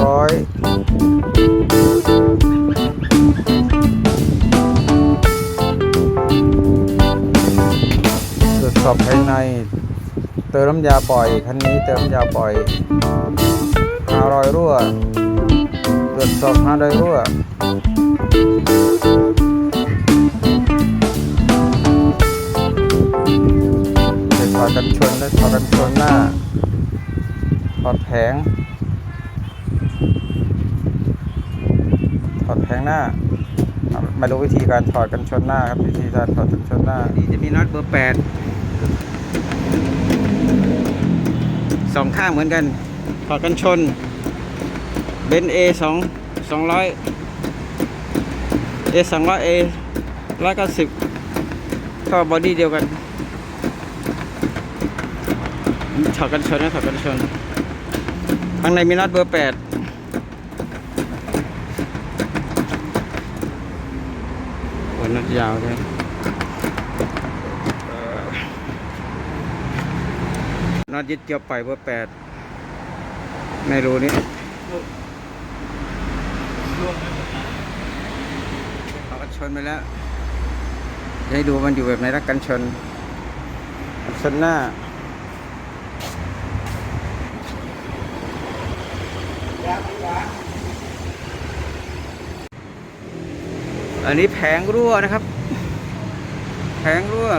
ร้อยตรวจสอบภายใน เติมน้ำยาบ่อย คันนี้เติมน้ำยาบ่อยหารอยรั่ว ตรวจสอบหารอยรั่วจะถอดกันชนและถอดกันชนหน้าถอดแผง มาดูวิธีการถอดกันชนหน้าครับวิธีการถอดกันชนหน้านี่จะมีน็อตเบอร์แปดสองข้างเหมือนกันถอดกันชนเบนเอสองสองร้อยเอสองร้อยเอร้อยเก้าสิบก็บอดี้เดียวกันถอดกันชนนะถอดกันชนข้างในมีน็อตเบอร์แปดโอ้ย น็อตยาวเลยน็อตยึดเกี่ยวไปเบอร์แปดในรูนี้ถอดกันชนไปแล้วจะให้ดูมันอยู่แบบไหนรักกันชนกันชนหน้า อันนี้แผงรั่วนะครับ แผงรั่ว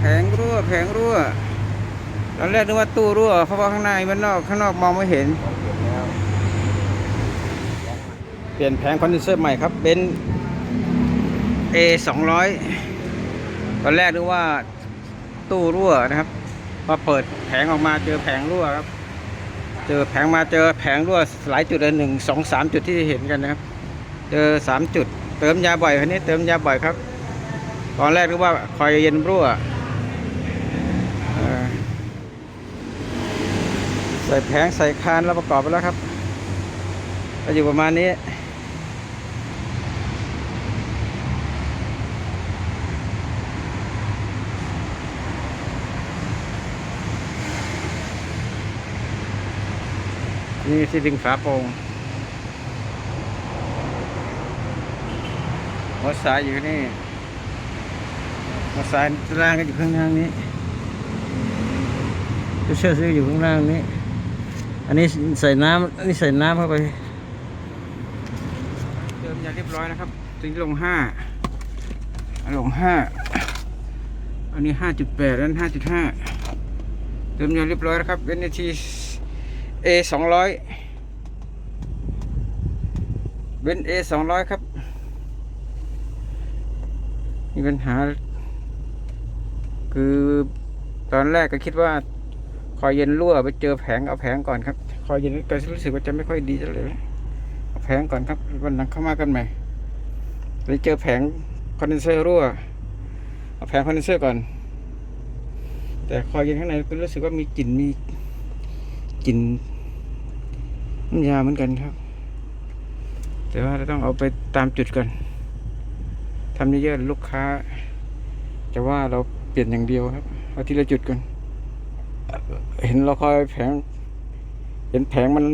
แผงรั่ว แผงรั่ว ตอนแรกนึกว่าตู้รั่ว เพราะว่าข้างในมันนอก ข้างนอกมองไม่เห็น เปลี่ยนแผงคอนเดนเซอร์ใหม่ครับ เป็น A 2 0 0 ตอนแรกนึกว่าตู้รั่วนะครับ พอเปิดแผงออกมาเจอแผงรั่วครับ เจอแผงมาเจอแผงรั่วหลายจุดเลยหนึ่งสองสามจุดที่เห็นกันนะครับ เจอสามจุด เติมยาบ่อยคันนี้เติมยาบ่อยครับ ตอนแรกนึกว่าคอยเย็นรั่วใส่แผงใส่คานแล้วประกอบไปแล้วครับก็อยู่ประมาณนี้ นี่ที่ดึงฝาโปร่งหัวสายอยู่นี่หัวสายล่างก็อยู่ข้างล่างนี้ตู้เชื่อซื้ออยู่ข้างล่างนี้ อันนี้ใส่น้ำอันนี้ใส่น้ำเข้าไป เติมยาเรียบร้อยนะครับถึงลงห้าอันลงห้าอันนี้ห้าจุดแปดอันห้าจุดห้าเติมยาเรียบร้อยแล้วครับเป็นนาที A สองร้อยเบนเอสองร้อยครับ มีปัญหา คือตอนแรกก็คิดว่า คอยเย็นรั่วไปเจอแผงเอาแผงก่อนครับ คอยเย็นก็รู้สึกว่าจะไม่ค่อยดีจะเลย เอาแผงก่อนครับ วันหลังเข้ามากันใหม่ไปเจอแผงคอนเดนเซอร์รั่ว เอาแผงคอนเดนเซอร์ก่อน แต่คอยเย็นข้างในก็รู้สึกว่ามีกลิ่นมีกลิ่น น้ำยาเหมือนกันครับ แต่ว่าเราต้องเอาไปตามจุดก่อนทำเยอะๆลูกค้าจะว่าเราเปลี่ยนอย่างเดียวครับ เอาทีละจุดก่อน เห็นเราคอยแผง เห็นแผงมัน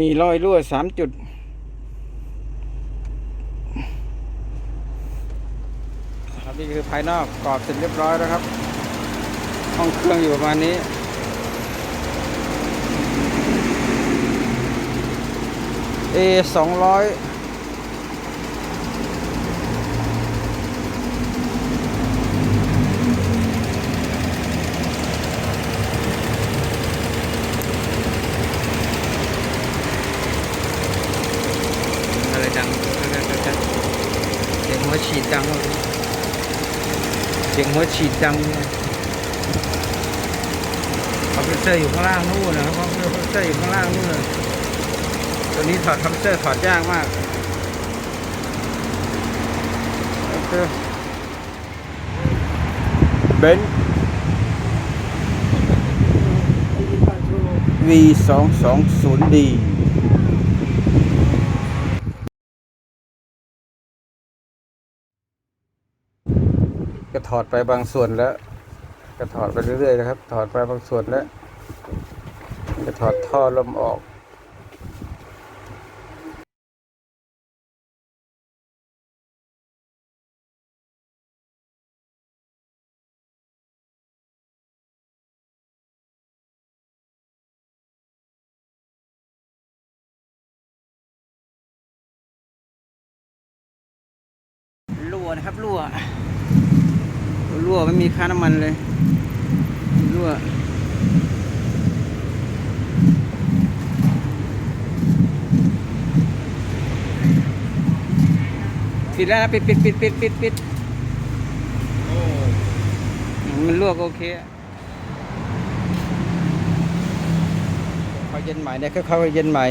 มีรอยรั่วสามจุดครับนี่คือภายนอกกรอบเสร็จเรียบร้อยแล้วครับ ห้องเครื่องอยู่ประมาณนี้ A สองร้อยอะไรดังเสียงหัวฉีดดังเสียงหัวฉีดดังเนี่ยคอมพิวเตอร์อยู่ข้างล่างนู่นนะครับคอมพิวเตอร์อยู่ข้างล่างนู่น วนี้ถอดคอมพิวเตอร์ถอดยากมากเบน V สองสองศูนย์ดีก็ถอดไปบางส่วนแล้ว ก็ถอดไปเรื่อยๆนะครับ ถอดไปบางส่วนแล้ว จะถอดท่อลมออก นะครับรั่วรั่วไม่มีค่าน้ำมันเลยรั่วปิดแล้วนะปิดปิดปิดปิดปิดปิดมันรั่วก็โอเคอะคอเย็นใหม่เนี่ยคือคอยเย็นใหม่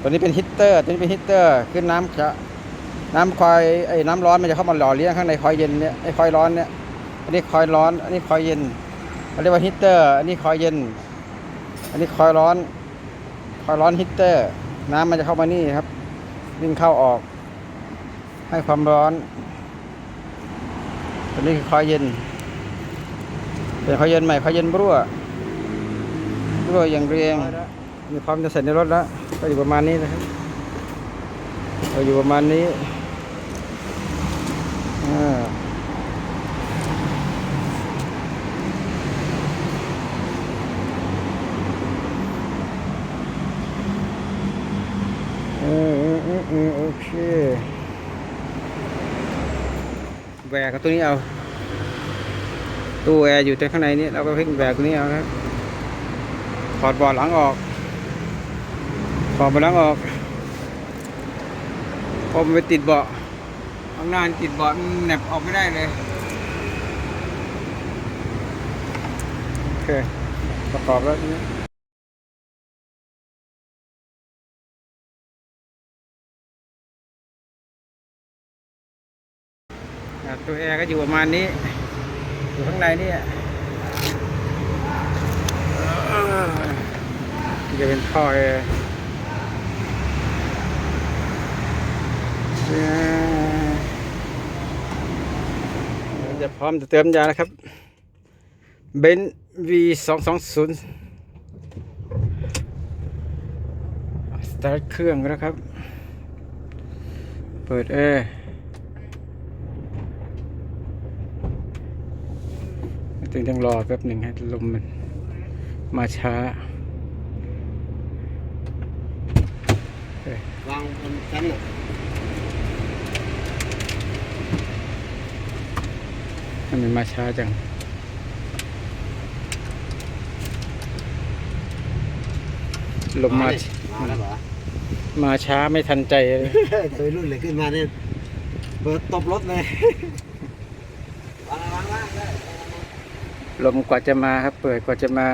ตัวนี้เป็นฮีตเตอร์ ตัวนี้เป็นฮีตเตอร์คือน้ำจะ น้ำคอยไอ้น้ำร้อนมันจะเข้ามาหล่อเลี้ยงข้างในคอยเย็นเนี่ยไอ้คอยร้อนเนี่ยอันนี้คอยร้อน อันนี้คอยเย็นเรียกว่าฮีตเตอร์ อันนี้คอยเย็น อันนี้คอยร้อน คอยร้อนฮีตเตอร์ น้ำมันจะเข้ามานี่ครับวิ่งเข้าออก ให้ความร้อนตัวนี้คือคอยเย็นเป็นคอยเย็นใหม่คอยเย็นรั่วรั่วอย่างเรียงมีพร้อมจะใส่ในรถแล้วก็อยู่ประมาณนี้นะครับเราอยู่ประมาณนี้อ่าเออเออเออเออโอเค แหวกกับตัวนี้เอา ตู้แอร์อยู่แต่ข้างในนี้เราก็เพิ่งแหวกตัวนี้เอาครับถอดบอร์ดหลังออกถอดบอร์ดหลังออกพอมันไปติดเบาะข้างหน้าติดเบาะมันแหนบออกไม่ได้เลยโอเคประกอบแล้วทีนี้ ก็อยู่ประมาณนี้ อยู่ข้างในนี่จะเป็นท่อแอร์จะพร้อมจะเติมยาแล้วครับ เบนวีสองสองศูนย์สตาร์ทเครื่องแล้วครับ เปิดแอร์ ถึงต้องรอแป๊บหนึ่งให้ลมมันมาช้าวางบนชั้นน่ะทำไมมาช้าจังลมมาดิมาแล้วเหรอมาช้าไม่ทันใจเลยเคยรุ่นเลยขึ้นมาเนี่ยเปิดตบรถเลยวางวางวางได้ ลมกว่าจะมาครับ เปิดกว่าจะมา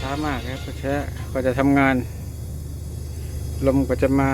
ช้ามากครับเพราะกว่าจะทำงาน ลมกว่าจะมา